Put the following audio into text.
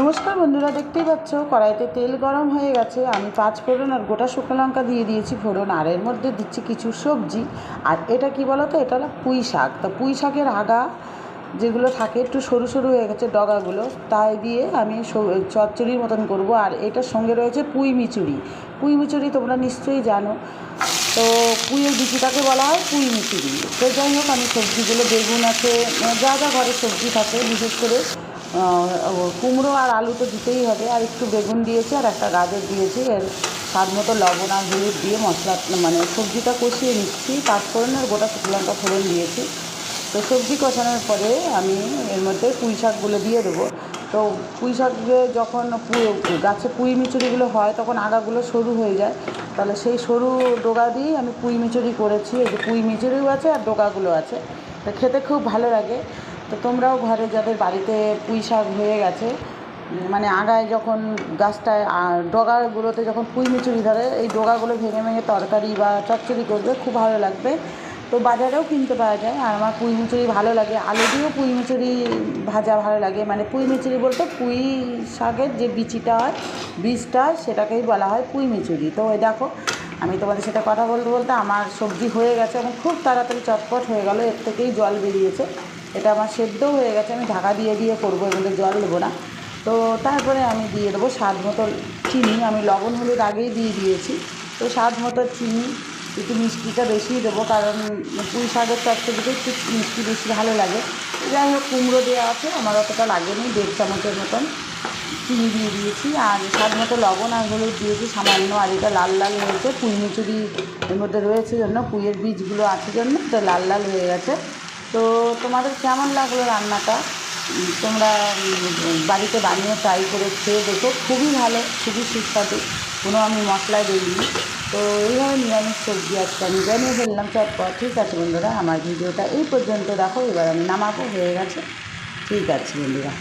নমস্কার বন্ধুরা, দেখতেই পাচ্ছ? কড়াইতে তেল গরম হয়ে গেছে। আমি পাঁচ ফোড়ন আর গোটা শুকনো লঙ্কা দিয়ে দিয়েছি ফোড়ন, আর এর মধ্যে দিচ্ছি কিছু সবজি। আর এটা কি বলো তো এটা হলো পুঁই শাক। তা পুঁই শাকের আগা যেগুলো থাকে, একটু সরু সরু হয়ে গেছে ডগাগুলো, তাই দিয়ে আমি চচ্চড়ির মতন করব। আর এটার সঙ্গে রয়েছে পুঁই মিচুরি পুঁই মিচুরি তোমরা নিশ্চয়ই জানো। তো পুঁইয়ের বিচিটাকে বলা হয় পুঁই মিচুরি তো যাই হোক, আমি সবজিগুলো, বেগুন আছে, যা যা ঘরে সবজি থাকে, বিশেষ করে কুমড়ো আর আলু তো দিতেই হবে, আর একটু বেগুন দিয়েছি আর একটা গাজর দিয়েছি। এর স্বাদ মতো লবণ আর হলুদ দিয়ে মশলা মানে সবজিটা কষিয়ে নিচ্ছি পাঁচফোড়ন আর গোটা শুকনো লঙ্কা ফোড়ন দিয়েছি। তো সবজি কষানোর পরে আমি এর মধ্যে পুঁই শাকগুলো দিয়ে দেবো। তো পুঁই শাকে যখন গাছে পুঁই মিচুরিগুলো হয়, তখন আগাগুলো সরু হয়ে যায়। তাহলে সেই সরু ডোগা দিয়েই আমি পুঁই মিচুরি করেছি। এই যে পুঁই মিচুরিও আছে আর ডোগাগুলো আছে। তো খেতে খুব ভালো লাগে। তো তোমরাও ঘরে যাদের বাড়িতে পুঁই শাক হয়ে গেছে। মানে আগায় যখন গাছটায় ডগাগুলোতে যখন পুঁই মিচুরি ধরে, এই ডগাগুলো ভেঙে ভেঙে তরকারি বা চচ্চড়ি করবে, খুব ভালো লাগবে। তো বাজারেও কিনতে পাওয়া যায়, আর আমার পুঁই মিচুরি ভালো লাগে। আলু দিয়েও পুঁই মিচুরি ভাজা ভালো লাগে। মানে পুঁই মিচুরি বলতে পুঁই শাকের যে বিচিটা হয়, বীজটা, সেটাকেই বলা হয় পুঁই মিচুরি। তো ওই দেখো, আমি তোমাদের সাথে কথা বলতে বলতে আমার সবজি হয়ে গেছে এবং খুব তাড়াতাড়ি চটপট হয়ে গেল, এর থেকেই জল বেরিয়েছে। এটা আমার সেদ্ধও হয়ে গেছে, আমি ঢাকা দিয়ে দিয়ে করব এগুলো জল দেবো না। তো তারপরে আমি দিয়ে দেবো স্বাদ মতো চিনি, আমি লবণ, হলুদ আগেই দিয়ে দিয়েছি। তো স্বাদ মতো চিনি, একটু মিষ্টিটা বেশিই দেবো, কারণ পুঁই শাকের চচ্চড়িতে একটু মিষ্টি বেশি ভালো লাগে। যাই হোক, কুমড়ো দেওয়া আছে, আমার অতটা লাগেনি, দেড় চামচের মতন চিনি দিয়ে দিয়েছি। আর স্বাদ মতো লবণ আর হলুদ দিয়েছি, সামান্য আর এটা লাল লাল হয়েছে, পুঁই মুচুরি এর মধ্যে রয়েছে জন্য, পুঁইয়ের বীজগুলো আছে জন্য এটা লাল লাল হয়ে গেছে। তো তোমাদের কেমন লাগল রান্নাটা? তোমরা বাড়িতে বানিয়ে ট্রাই করে খেয়ে দেখো। খুবই ভালো, খুবই সুস্বাদু। কোনো আমি মশলা দিইনি। তো এইভাবে নিরামিষ সবজি আজকে আমি জানিয়ে ফেললাম চটপট। ঠিক আছে বন্ধুরা, আমার ভিডিওটা এই পর্যন্ত দেখো। এবার আমি নামাবো, হয়ে গেছে। ঠিক আছে বন্ধুরা।